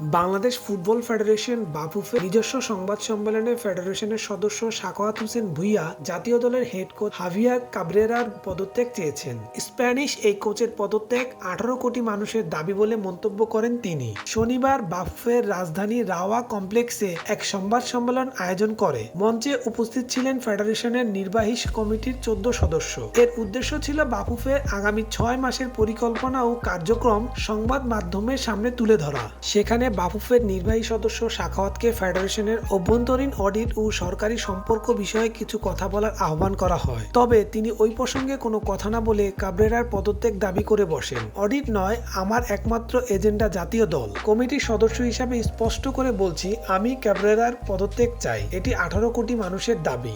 Bangladesh football federation Bafufe নিজস্ব সংবাদ সম্মেলনে ফেডারেশনের সদস্য সাখাওয়াত হোসেন ভুইয়া জাতীয় দলের হেড কোচ হাভিয়ার কাবরেরার পদত্যাগ চেয়েছেন। স্প্যানিশ এই কোচের পদত্যাগ আঠারো কোটি মানুষের দাবি বলে মন্তব্য করেন তিনি। শনিবার বাফুফের রাজধানী রাওয়া কমপ্লেক্সে এক সংবাদ সম্মেলন আয়োজন করে। মঞ্চে উপস্থিত ছিলেন ফেডারেশনের নির্বাহী কমিটির চোদ্দ সদস্য। এর উদ্দেশ্য ছিল বাফুফের আগামী ছয় মাসের পরিকল্পনা ও কার্যক্রম সংবাদ মাধ্যমের সামনে তুলে ধরা। সেখানে বাফুফের নির্বাহী সদস্য শাখাওয়াতকে ফেডারেশনের অভ্যন্তরীণ অডিট ও সরকারি সম্পর্ক বিষয়ে কিছু কথা বলার আহ্বান করা হয়। তবে তিনি ওই প্রসঙ্গে কোনো কথা না বলে কাবরেরার পদত্যাগ দাবি করে বসেন। অডিট নয়, আমার একমাত্র এজেন্ডা জাতীয় দল। কমিটির সদস্য হিসাবে স্পষ্ট করে বলছি, আমি ক্যাবরেরার পদত্যাগ চাই। এটি আঠারো কোটি মানুষের দাবি।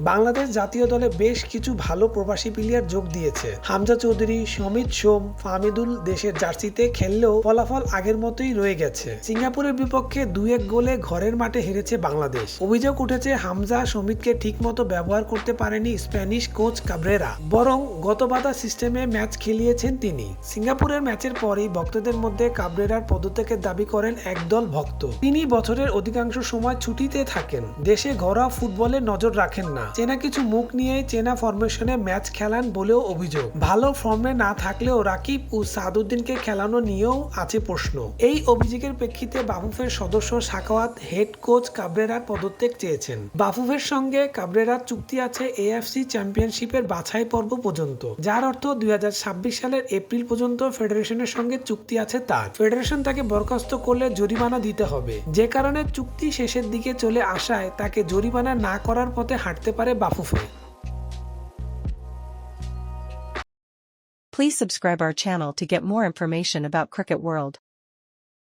বাংলাদেশ জাতীয় দলে বেশ কিছু ভালো প্রবাসী প্লেয়ার যোগ দিয়েছে। হামজা চৌধুরী, সমিত সোম ফামিদুল দেশের জার্সিতে খেললেও ফলাফল আগের মতোই রয়ে গেছে। সিঙ্গাপুরের বিপক্ষে দু এক গোলে ঘরের মাঠে হেরেছে বাংলাদেশ। অভিযোগ উঠেছে, হামজা সমিতকে ঠিকমতো ব্যবহার করতে পারেনি স্প্যানিশ কোচ কাবরেরা, বরং গত বাধা সিস্টেমে ম্যাচ খেলিয়েছেন তিনি। সিঙ্গাপুরের ম্যাচের পরেই ভক্তদের মধ্যে কাবরেরার পদত্যাগের দাবি করেন একদল ভক্ত। তিনি বছরের অধিকাংশ সময় ছুটিতে থাকেন। দেশে ঘরোয়া ফুটবলে নজর রাখেন না। চেনা কিছু মুখ নিয়ে চেনা ফরমেশনে ম্যাচ খেলান বলেও অভিযোগ। ভালো ফর্মে না থাকলেও রাকিব ও সাদউদ্দিনকে খেলানো নিয়েও আছে প্রশ্ন। এই অভিযোগের প্রেক্ষিতে বাফুফের সদস্য সাকাওয়াত হেড কোচ কাবরেরার পদত্যাগ চেয়েছেন। বাফুফের সঙ্গে কাবরেরার চুক্তি আছে এএফসি চ্যাম্পিয়নশিপের বাছাই পর্ব পর্যন্ত, যার অর্থ দুই হাজার ছাব্বিশ সালের এপ্রিল পর্যন্ত ফেডারেশনের সঙ্গে চুক্তি আছে তার। ফেডারেশন তাকে বরখাস্ত করলে জরিমানা দিতে হবে। যে কারণে চুক্তি শেষের দিকে চলে আসায় তাকে জরিমানা না করার পথে হাঁটতে পারে Bafufe Please subscribe our channel to get more information about Cricket World.